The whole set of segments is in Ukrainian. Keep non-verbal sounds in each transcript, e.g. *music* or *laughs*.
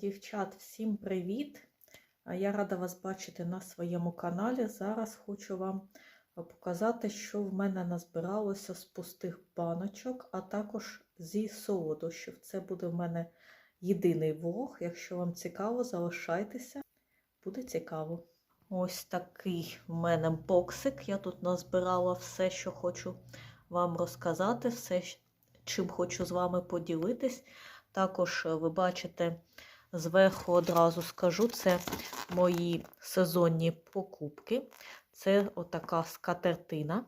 Дівчат, всім привіт! Я рада вас бачити на своєму каналі. Зараз хочу вам показати, що в мене назбиралося з пустих баночок, а також зі солодощів. Це буде в мене єдиний влог. Якщо вам цікаво, залишайтеся, буде цікаво. Ось такий в мене боксик. Я тут назбирала все, що хочу вам розказати, все, чим хочу з вами поділитись. Також ви бачите. Зверху одразу скажу, це мої сезонні покупки. Це отака скатертина.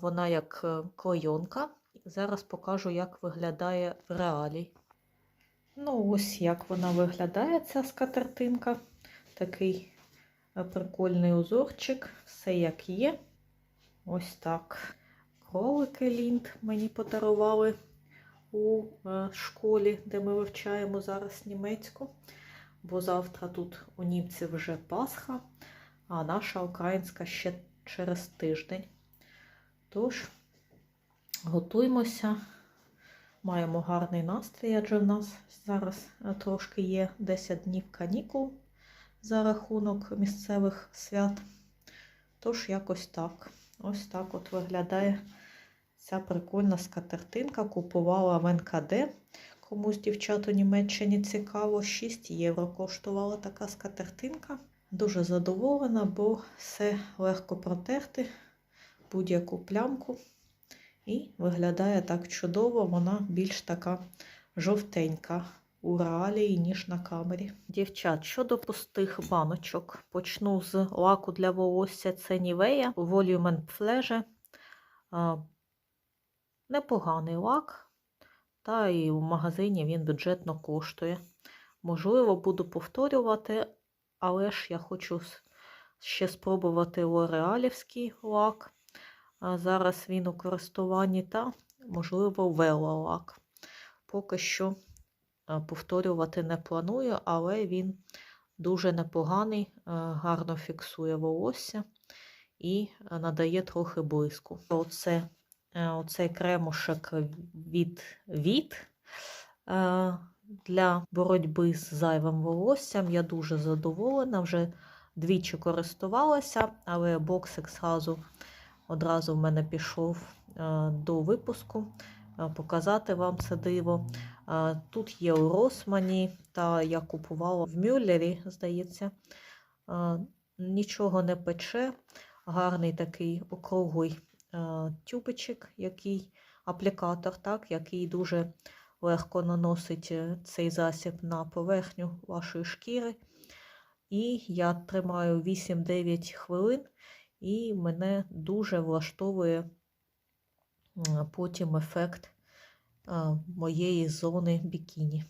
Вона як клейонка. Зараз покажу, як виглядає в реалі. Ну, ось як вона виглядає, ця скатертинка. Такий прикольний узорчик, все як є. Ось так. Кролики лінд мені подарували у школі, де ми вивчаємо зараз німецьку, бо завтра тут у німців вже Пасха, а наша українська ще через тиждень. Тож, готуємося, маємо гарний настрій, адже в нас зараз трошки є 10 днів канікул за рахунок місцевих свят. Тож, якось так. Ось так от виглядає. Ця прикольна скатертинка купувала в НКД. Комусь дівчат у Німеччині цікаво, 6 євро коштувала така скатертинка. Дуже задоволена, бо все легко протерти будь-яку плямку. І виглядає так чудово, вона більш така жовтенька у реалії, ніж на камері. Дівчат, щодо пустих баночок, почну з лаку для волосся це Nivea Volume Pleasure. Непоганий лак, та і в магазині він бюджетно коштує. Можливо, буду повторювати, але ж я хочу ще спробувати лореалівський лак. Зараз він у користуванні та, можливо, велолак. Поки що повторювати не планую, але він дуже непоганий, гарно фіксує волосся і надає трохи блиску. Оце оцей кремушек від від для боротьби з зайвим волоссям. Я дуже задоволена, вже двічі користувалася, але боксик зразу, одразу в мене пішов до випуску. Показати вам це диво. Тут є у Росмані, та я купувала в Мюллері, здається, нічого не пече, гарний такий округлий тюбичок, який аплікатор, так, який дуже легко наносить цей засіб на поверхню вашої шкіри. І я тримаю 8-9 хвилин, і мене дуже влаштовує потім ефект моєї зони бікіні.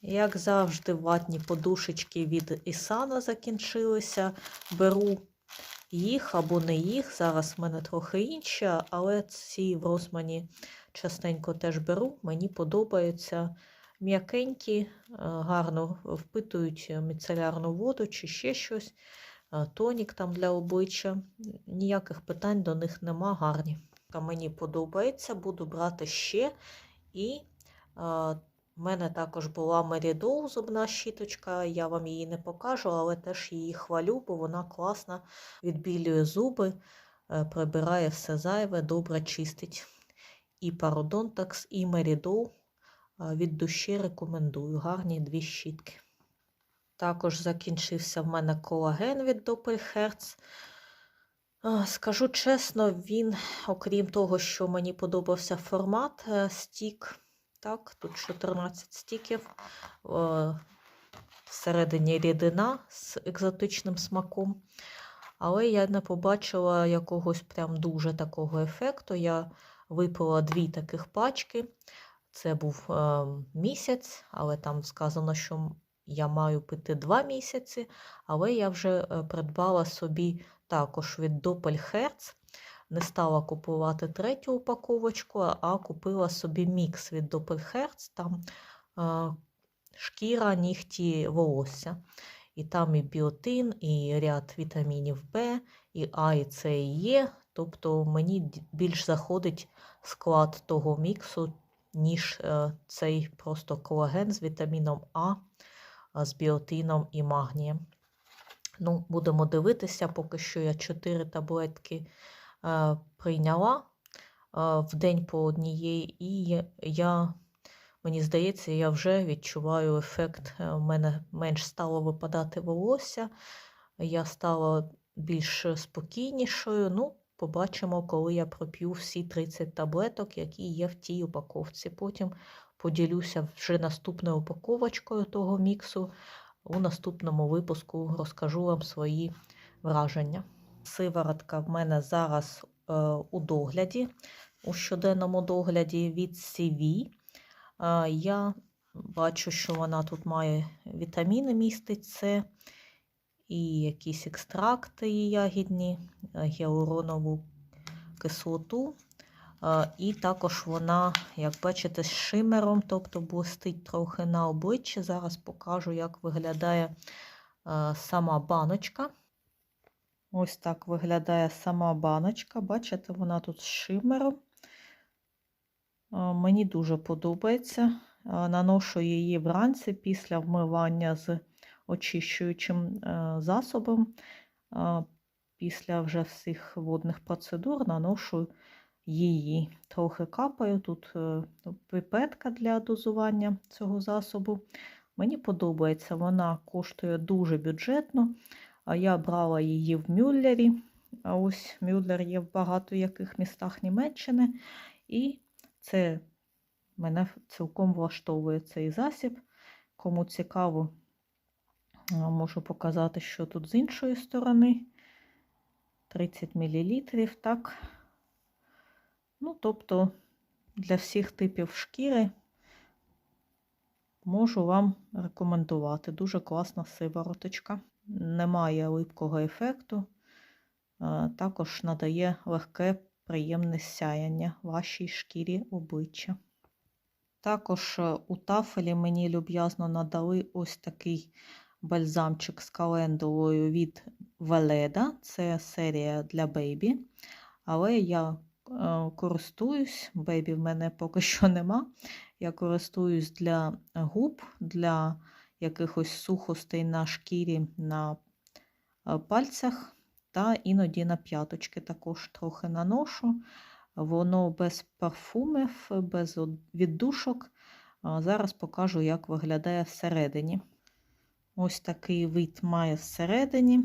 Як завжди, ватні подушечки від Ісана закінчилися. Беру їх або не їх. Зараз в мене трохи інші, але ці в Росмані частенько теж беру. Мені подобаються м'якенькі, гарно впитують міцелярну воду чи ще щось. Тонік там для обличчя. Ніяких питань до них нема, гарні. Мені подобається, буду брати ще. І у мене також була Мерідол зубна щіточка, я вам її не покажу, але теж її хвалю, бо вона класно відбілює зуби, прибирає все зайве, добре чистить. І пародонтакс, і Мерідол від душі рекомендую. Гарні дві щітки. Також закінчився в мене колаген від Doppelherz. Скажу чесно, він, окрім того, що мені подобався формат стік. Так, Тут 14 стіків, всередині рідина з екзотичним смаком. Але я не побачила якогось прям дуже такого ефекту. Я випила дві таких пачки. Це був е, місяць, але там сказано, що я маю пити два місяці. Але я вже придбала собі також від Doppelherz не стала купувати третю упаковочку, а купила собі мікс від Doppelherz, там е, шкіра, нігті, волосся. І там і біотин, і ряд вітамінів В, і А, і С, і Е. Тобто мені більш заходить склад того міксу, ніж е, цей просто колаген з вітаміном А, з біотином і магнієм. Ну, будемо дивитися, поки що я 4 таблетки прийняла е, в день по однієї, і я, мені здається, я вже відчуваю ефект. Е, У мене менш стало випадати волосся, я стала більш спокійнішою. Ну, побачимо, коли я проп'ю всі 30 таблеток, які є в тій упаковці. Потім поділюся вже наступною упаковочкою того міксу. У наступному випуску розкажу вам свої враження. Сиворотка в мене зараз е, у догляді, у щоденному догляді від CV. Е, я бачу, що вона тут має вітаміни містить С і якісь екстракти ягідні, е, гіалуронову кислоту. І також вона, як бачите, з шимером, тобто блистить трохи на обличчі. Зараз покажу, як виглядає сама баночка. Ось так виглядає сама баночка. Бачите, вона тут з шимером. Мені дуже подобається. Наношу її вранці після вмивання з очищуючим е, засобом. Після вже всіх водних процедур наношу її. Трохи капаю. Тут е, пипетка для дозування цього засобу. Мені подобається, вона коштує дуже бюджетно. Я брала її в Мюллері. Ось Мюллер є в багато яких містах Німеччини. І це мене цілком влаштовує цей засіб. Кому цікаво, можу показати, що тут з іншої сторони. 30 мл, так. Ну, тобто, для всіх типів шкіри можу вам рекомендувати. Дуже класна сивороточка. Немає липкого ефекту, також надає легке, приємне сяяння вашій шкірі обличчя. Також е, у тафелі мені люб'язно надали ось такий бальзамчик з календулою від Веледа. Це серія для бейбі. Але я е, користуюсь, бейбі в мене поки що нема. Я користуюсь для губ, для якихось сухостей на шкірі на е, пальцях та іноді на п'яточки також трохи наношу. Воно без парфумів, без віддушок. Зараз покажу, як виглядає всередині. Ось такий вид має всередині,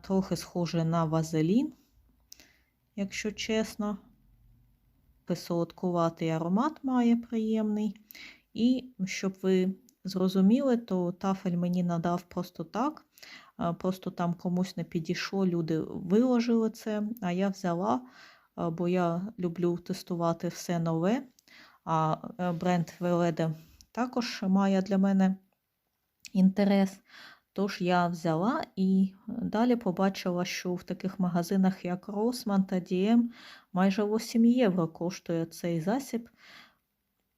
трохи схоже на вазелін, якщо чесно. Солодкуватий аромат має приємний. І щоб ви зрозуміли, то тафель мені надав просто так. Просто там комусь не підійшло, люди виложили це, а я взяла, бо я люблю тестувати все нове. А е, бренд Веледа також має для мене інтерес. Тож я взяла і далі побачила, що в таких магазинах, як Rossmann та DM, майже 8 євро коштує цей засіб.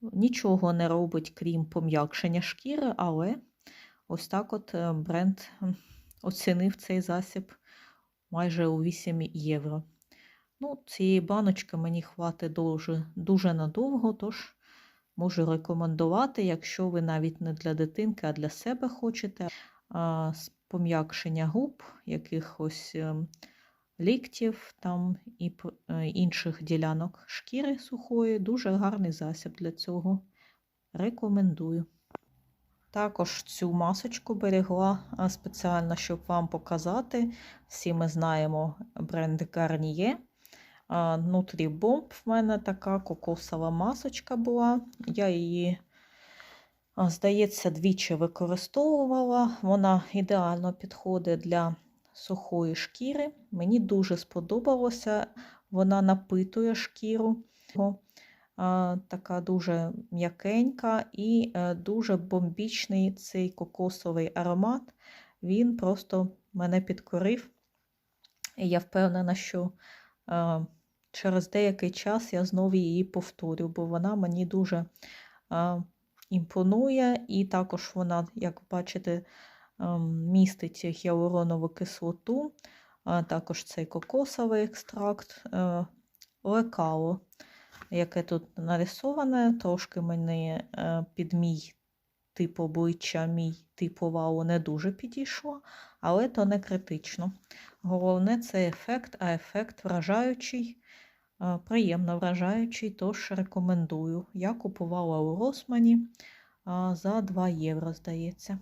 Нічого не робить, крім пом'якшення шкіри, але ось так от е, бренд оцінив цей засіб майже у 8 євро. Ну, Цієї баночки мені хватить дуже, дуже надовго, тож можу рекомендувати, якщо ви навіть не для дитинки, а для себе хочете пом'якшення губ, якихось ем, ліктів там і е, інших ділянок шкіри сухої. Дуже гарний засіб для цього. Рекомендую. Також цю масочку берегла спеціально, щоб вам показати. Всі ми знаємо бренд Garnier. Нутрібомб в мене така кокосова масочка була. Я її, здається, двічі використовувала. Вона ідеально підходить для сухої шкіри. Мені дуже сподобалося, вона напитує шкіру. Така дуже м'якенька і е, дуже бомбічний цей кокосовий аромат. Він просто мене підкорив. І я впевнена, що через деякий час я знову її повторю, бо вона мені дуже імпонує, і також вона, як бачите, містить гіалуронову кислоту, також цей кокосовий екстракт, е, лекало яке тут нарисоване, трошки мені е, під мій тип обличчя, мій тип овалу не дуже підійшло, але то не критично. Головне це ефект, а ефект вражаючий, е, приємно вражаючий, тож рекомендую. Я купувала у Росмані за 2 євро, здається.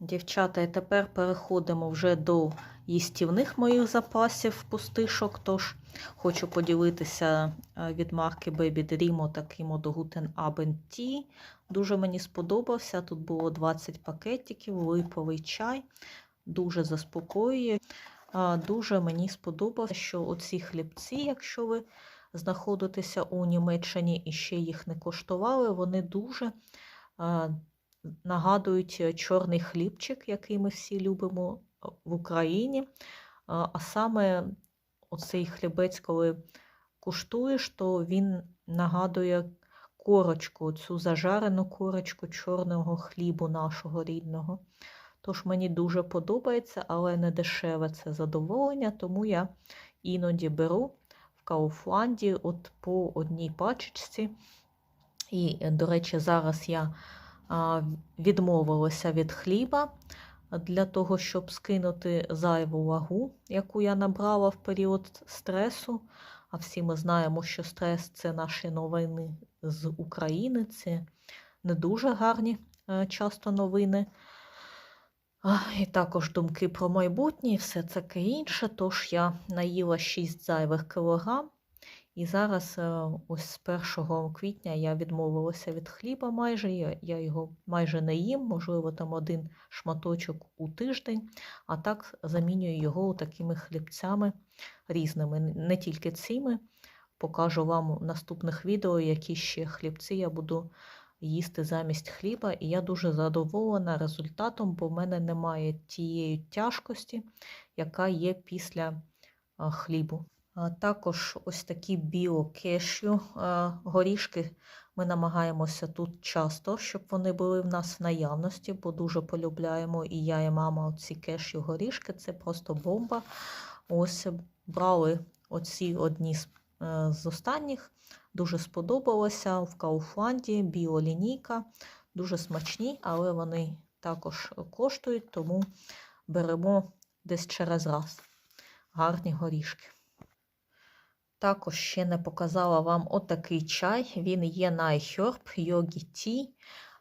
Дівчата, і тепер переходимо вже до їстівних моїх запасів пустишок. Тож хочу поділитися е, від марки Baby Dream таким от Guten Abend Tea. Дуже мені сподобався. Тут було 20 пакетиків, липовий чай. Дуже заспокоює. Дуже мені сподобалося, що оці хлібці, якщо ви знаходитеся у Німеччині і ще їх не коштували, вони дуже а, нагадують е, чорний хлібчик, який ми всі любимо е, в Україні. А, саме оцей хлібець, коли куштуєш, то він нагадує корочку, цю зажарену корочку чорного хлібу нашого рідного. Тож мені дуже подобається, але не дешеве це задоволення, тому я іноді беру в Кауфланді от по одній пачечці. І, до речі, зараз я відмовилася від хліба для того, щоб скинути зайву вагу, яку я набрала в період стресу. А всі ми знаємо, що стрес це наші новини з України, це не дуже гарні е, часто новини. І також думки про майбутнє і все таке інше. Тож я наїла 6 зайвих кілограм. І зараз, е, ось з 1 квітня, я відмовилася від хліба майже. Я, його майже не їм, можливо, там один шматочок у тиждень, а так замінюю його такими хлібцями різними, не тільки цими. Покажу вам в наступних відео, які ще хлібці я буду їсти замість хліба. І я дуже задоволена результатом, бо в мене немає тієї тяжкості, яка є після хлібу. Також ось такі біокешю горішки. Ми намагаємося тут часто, щоб вони були в нас в наявності, бо дуже полюбляємо і я, і мама оці кешю горішки це просто бомба. Ось брали оці одні з, е, з останніх. Дуже сподобалося в Кауфланді біолінійка. Дуже смачні, але вони також коштують, тому беремо десь через раз гарні горішки. Також ще не показала вам отакий чай. Він є на iHerb Yogi Tea.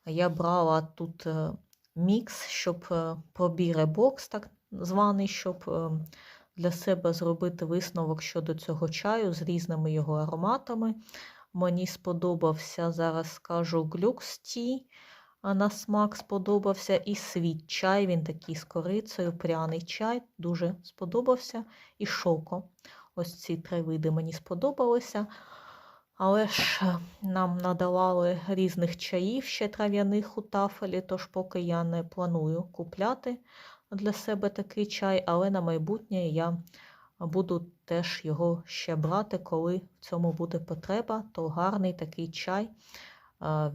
Я брала тут е, мікс, щоб е, пробіре бокс, так званий, щоб е, для себе зробити висновок щодо цього чаю з різними його ароматами. Мені сподобався, зараз скажу, глюкс Tea. На смак сподобався і світ чай, він такий з корицею, пряний чай, дуже сподобався. І шоко. Ось ці три види мені сподобалися. Але ж е, нам надавали різних чаїв ще трав'яних у тафелі, тож поки я не планую купляти для себе такий чай, але на майбутнє я буду теж його ще брати, коли в цьому буде потреба, то гарний такий чай,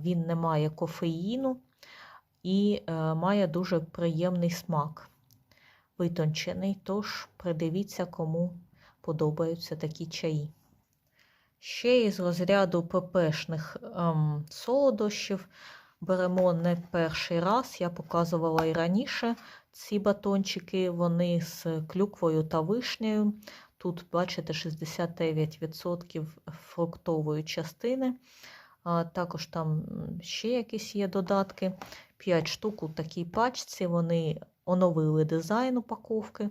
він не має кофеїну і е, має дуже приємний смак, витончений, тож придивіться, кому подобаються такі чаї. Ще із розряду ППшних ем, солодощів беремо не перший раз, я показувала і раніше ці батончики, вони з клюквою та вишнею. Тут, бачите, 69% фруктової частини. А Також там ще якісь є додатки. 5 штук у такій пачці, вони оновили дизайн упаковки.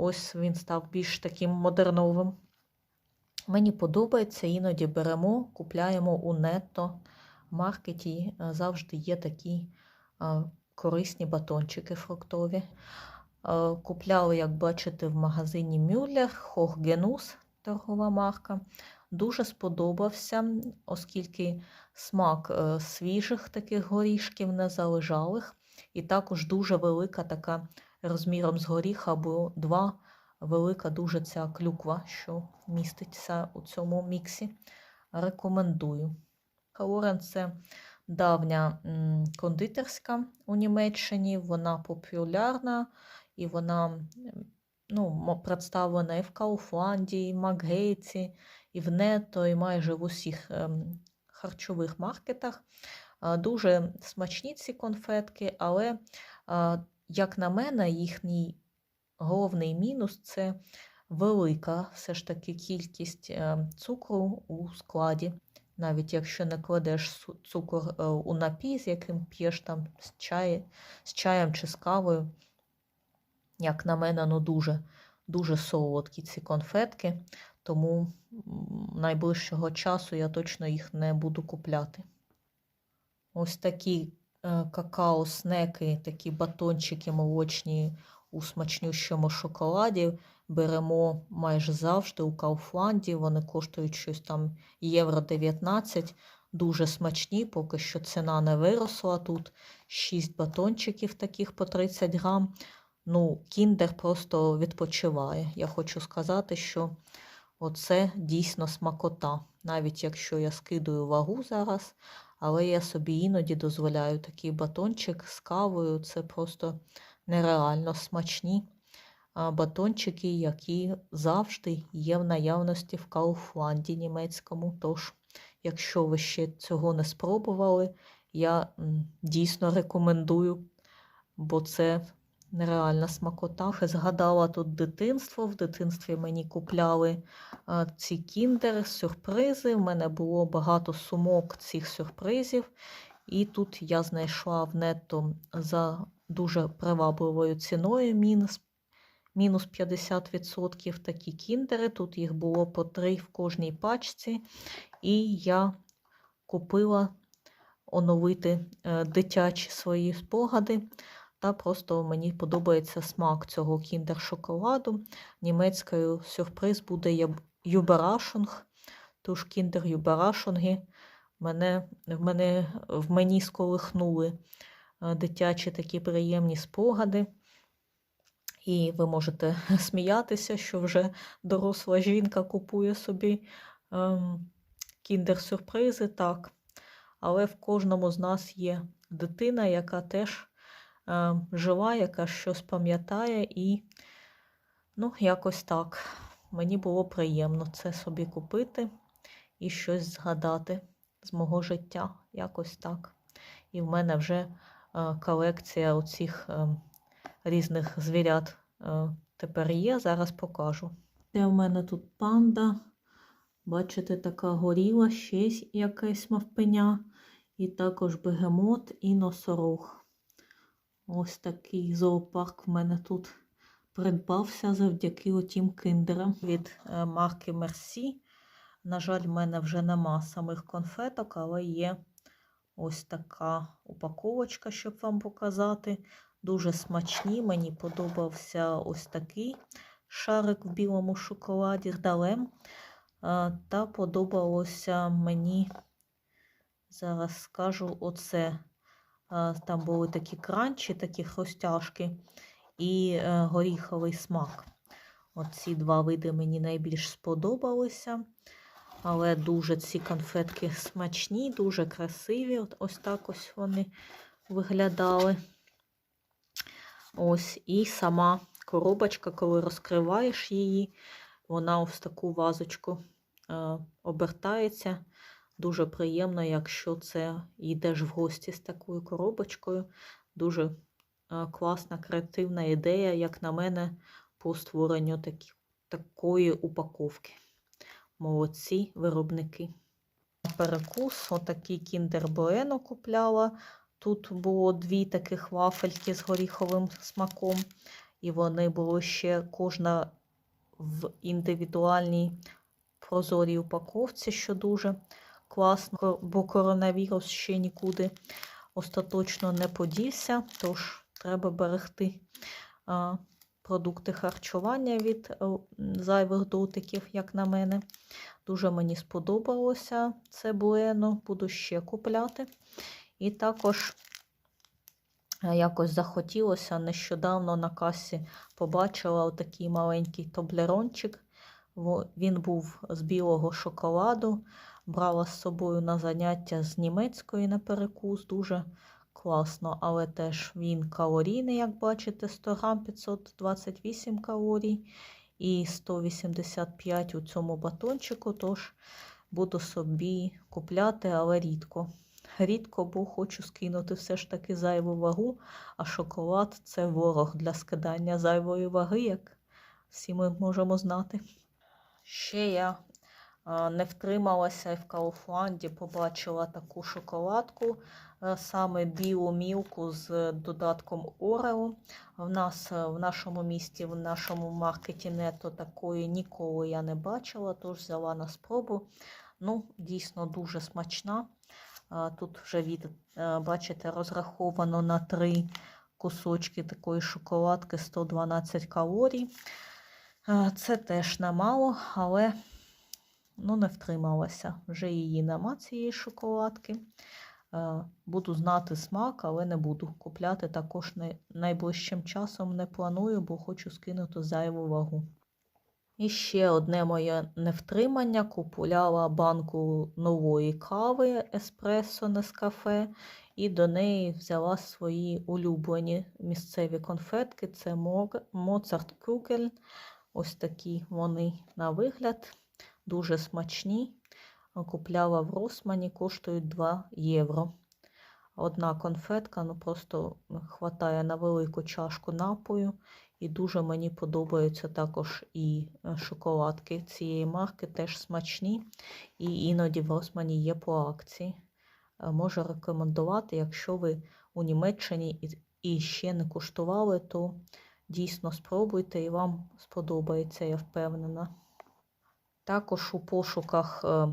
Ось він став більш таким модерновим. Мені подобається, іноді беремо, купляємо у нетто маркеті. Завжди є такі корисні батончики фруктові. Купляли, як бачите, в магазині Мюллер, Хохгенус, торгова марка. Дуже сподобався, оскільки смак е, свіжих таких горішків незалежалих. І також дуже велика така розміром з горіха, або два велика дуже ця клюква, що міститься у цьому міксі. Рекомендую. Каорен це давня кондитерська у Німеччині, вона популярна і вона ну, представлена і в Кауфланді, і в Макгейтсі, і в Нето, і майже в усіх ем, харчових маркетах. Дуже смачні ці конфетки, але, а, як на мене, їхній головний мінус це велика все ж таки кількість е, цукру у складі. Навіть якщо не кладеш цукор е, у напій, з яким п'єш там з, чає, з чаєм чи з кавою, як на мене, ну дуже, дуже солодкі ці конфетки, тому найближчого часу я точно їх не буду купляти. Ось такі е, какао-снеки, такі батончики молочні у смачнющому шоколаді. Беремо майже завжди у Кауфланді. Вони коштують щось там євро 19. Дуже смачні, поки що ціна не виросла. Тут 6 батончиків таких по 30 грам. Ну, кіндер просто відпочиває. Я хочу сказати, що оце дійсно смакота. Навіть якщо я скидую вагу зараз, але я собі іноді дозволяю такий батончик з кавою. Це просто нереально смачні батончики, які завжди є в наявності в Кауфланді німецькому. Тож, якщо ви ще цього не спробували, я дійсно рекомендую, бо це нереальна смакота. Згадала тут дитинство. В дитинстві мені купляли а, ці кіндери, сюрпризи. В мене було багато сумок цих сюрпризів. І тут я знайшла в нетто за дуже привабливою ціною мінус, мінус 50% такі кіндери. Тут їх було по 3 в кожній пачці. І я купила оновити е, дитячі свої спогади. Та просто мені подобається смак цього кіндер-шоколаду. Німецькою сюрприз буде юберашунг. Тож кіндер юберашунги мене, в, мене, в мені сколихнули е, дитячі такі приємні спогади. І ви можете *laughs* сміятися, що вже доросла жінка купує собі ем, кіндер-сюрпризи, так. Але в кожному з нас є дитина, яка теж жива, яка щось пам'ятає, і ну, якось так. Мені було приємно це собі купити і щось згадати з мого життя, якось так. І в мене вже е, колекція оцих е, різних звірят е, тепер є. Зараз покажу. Це в мене тут панда. Бачите, така горіла, ще якесь мавпеня, і також бегемот і носорог. Ось такий зоопарк в мене тут придбався завдяки отім киндерам від е, марки Мерсі. На жаль, в мене вже нема самих конфеток, але є ось така упаковочка, щоб вам показати. Дуже смачні. Мені подобався ось такий шарик в білому шоколаді далем. Та подобалося мені, зараз скажу, оце. Там були такі кранчі, такі хрустяшки і е, горіховий смак. Оці два види мені найбільш сподобалися. Але дуже ці конфетки смачні, дуже красиві. От ось так ось вони виглядали. Ось і сама коробочка, коли розкриваєш її, вона ось таку вазочку е, обертається. Дуже приємно, якщо це йдеш в гості з такою коробочкою. Дуже е, класна, креативна ідея, як на мене, по створенню такі, такої упаковки. Молодці виробники. Перекус, отакий кіндер Bueno купляла. Тут було дві таких вафельки з горіховим смаком, і вони були ще кожна в індивідуальній прозорій упаковці, що дуже класно, бо коронавірус ще нікуди остаточно не подівся, тож треба берегти продукти харчування від е, зайвих дотиків, як на мене. Дуже мені сподобалося це буено, буду ще купляти. І також е, якось захотілося нещодавно на касі побачила отакий маленький тоблерончик. Він був з білого шоколаду. Брала з собою на заняття з німецької на перекус. Дуже класно, але теж він калорійний, як бачите, 100 грам 528 калорій і 185 у цьому батончику, тож буду собі купляти, але рідко. Рідко, бо хочу скинути все ж таки зайву вагу, а шоколад це ворог для скидання зайвої ваги, як всі ми можемо знати. Ще я не втрималася і в Кауфланді побачила таку шоколадку, е, саме білу мілку з додатком Орео. В нас е, в нашому місті, в нашому маркеті нето такої ніколи я не бачила, тож взяла на спробу. Ну, дійсно дуже смачна. Тут вже від, е, бачите, розраховано на три кусочки такої шоколадки 112 калорій. Е, Це теж немало, але ну, не втрималася. Вже її нема цієї шоколадки. Е, Буду знати смак, але не буду купляти також най- найближчим часом не планую, бо хочу скинути зайву вагу. І ще одне моє невтримання. Купувала банку нової кави еспресо Нескафе, і до неї взяла свої улюблені місцеві конфетки. Це Моцарт Кугель. Ось такі вони на вигляд, дуже смачні. Купляла в Росмані, коштують 2 євро. Одна конфетка ну просто хватає на велику чашку напою. І дуже мені подобаються також і е, шоколадки цієї марки, теж смачні. І іноді в Росмані є по акції. Е, Можу рекомендувати, якщо ви у Німеччині і ще не куштували, то дійсно спробуйте і вам сподобається, я впевнена. Також у пошуках е,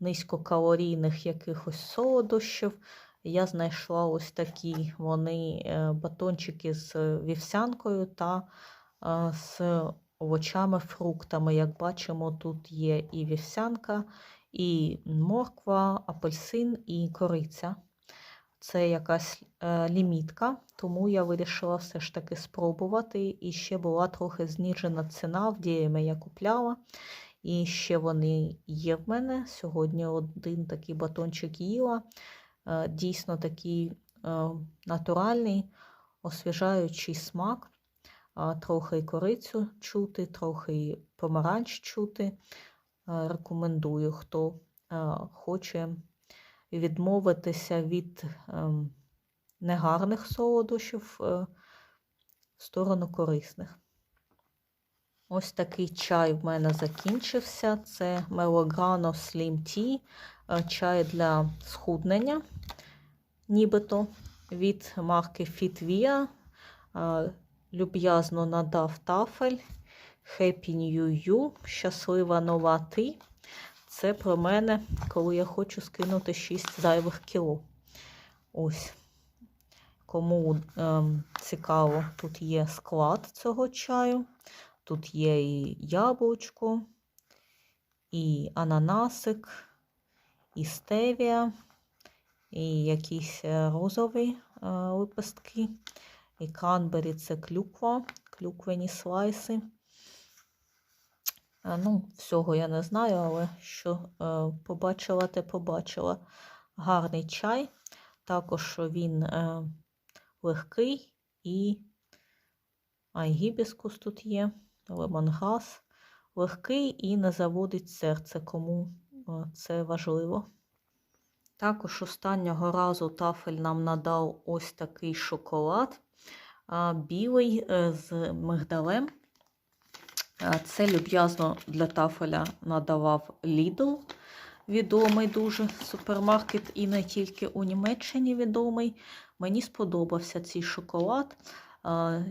низькокалорійних якихось солодощів я знайшла ось такі вони е, батончики з вівсянкою та е, з овочами, фруктами. Як бачимо, тут є і вівсянка, і морква, апельсин, і кориця. Це якась е, лімітка, тому я вирішила все ж таки спробувати. І ще була трохи знижена ціна, в діями я купляла. І ще вони є в мене. Сьогодні один такий батончик їла. Е, Дійсно такий е, натуральний, освіжаючий смак. Трохи і корицю чути, трохи і помаранч чути. Е, Рекомендую, хто хоче відмовитися від ем, негарних солодощів в сторону корисних. Ось такий чай в мене закінчився. Це Melograno Slim Tea, е, чай для схуднення, нібито від марки Fitvia. Е, Люб'язно надав тафель. Happy New You, щаслива нова ти. Це про мене, коли я хочу скинути 6 зайвих кіло. Ось. Кому ем, цікаво, тут є склад цього чаю. Тут є і яблучко, і ананасик, і стевія, і якісь е, розові е, лепестки, і кранбері це клюква, клюквені слайси. Е, Ну, всього я не знаю, але що побачила, те побачила. Гарний чай. Також він легкий і а, і гібіскус тут є, лемонграс. Легкий і не заводить серце, кому е, це важливо. Також останнього разу тафель нам надав ось такий шоколад білий е, з мигдалем. Це люб'язно для тафеля надавав Lidl, відомий дуже супермаркет, і не тільки у Німеччині відомий. Мені сподобався цей шоколад.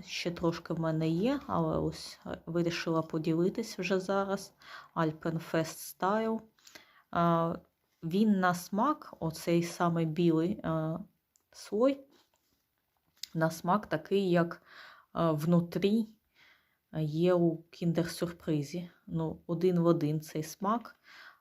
Ще трошки в мене є, але ось е, вирішила поділитись вже зараз. Alpenfest Style. Він на смак, оцей саме білий слой, на смак такий, як внутрі є у кіндер-сюрпризі. Ну, один в один цей смак.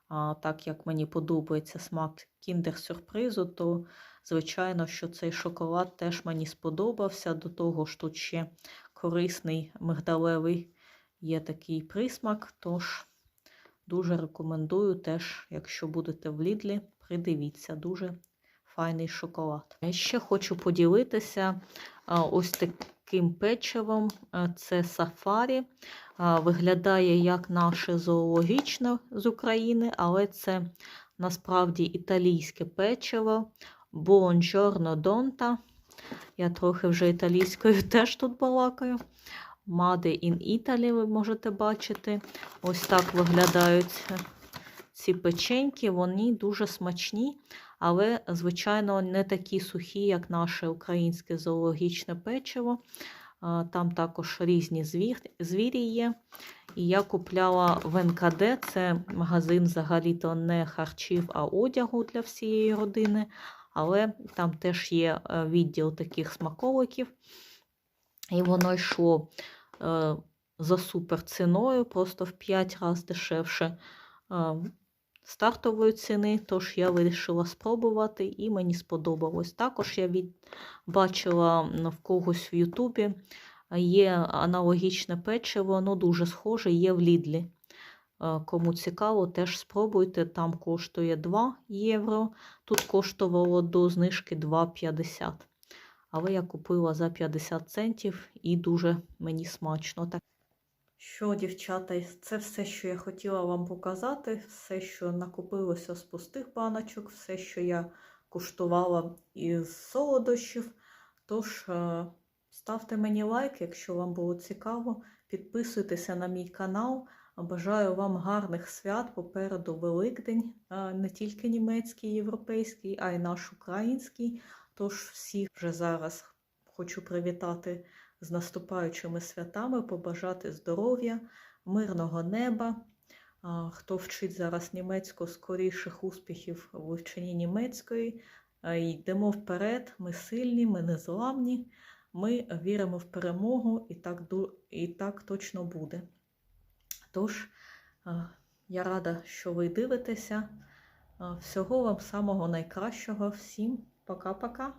А, так як мені подобається смак кіндер-сюрпризу, то, звичайно, що цей шоколад теж мені сподобався. До того ж, тут ще корисний мигдалевий є такий присмак. Тож дуже рекомендую теж, якщо будете в Лідлі, придивіться. Дуже файний шоколад. Я ще хочу поділитися ось таким печивом. Це сафарі. Виглядає як наше зоологічне з України, але це насправді італійське печиво. Buongiorno Donta. Я трохи вже італійською *laughs* теж тут балакаю. Made in Italy, ви можете бачити. Ось так виглядають ці печеньки. Вони дуже смачні, але, звичайно, не такі сухі, як наше українське зоологічне печиво. Там також різні звір, звірі є. І я купляла в НКД, це магазин взагалі-то не харчів, а одягу для всієї родини. Але там теж є е, відділ таких смаколиків. І воно йшло е, за супер ціною, просто в 5 разів дешевше е, стартової ціни. Тож я вирішила спробувати і мені сподобалось. Також я від... бачила в когось в Ютубі є аналогічне печиво, воно дуже схоже, є в Лідлі. Е, Кому цікаво, теж спробуйте. Там коштує 2 євро. Тут коштувало до знижки 2,50. Але я купила за 50 центів і дуже мені смачно. Так. Що, дівчата, це все, що я хотіла вам показати, все, що накопилося з пустих баночок, все, що я куштувала із солодощів. Тож, е, ставте мені лайк, якщо вам було цікаво. Підписуйтеся на мій канал. Бажаю вам гарних свят попереду Великдень, е, не тільки німецький, європейський, а й наш український. Тож всіх вже зараз хочу привітати з наступаючими святами, побажати здоров'я, мирного неба. Хто вчить зараз німецьку, скоріших успіхів у вивченні німецької. Йдемо вперед, ми сильні, ми незламні, ми віримо в перемогу, і так, і так точно буде. Тож, я рада, що ви дивитеся. Всього вам самого найкращого. Всім пока-пока.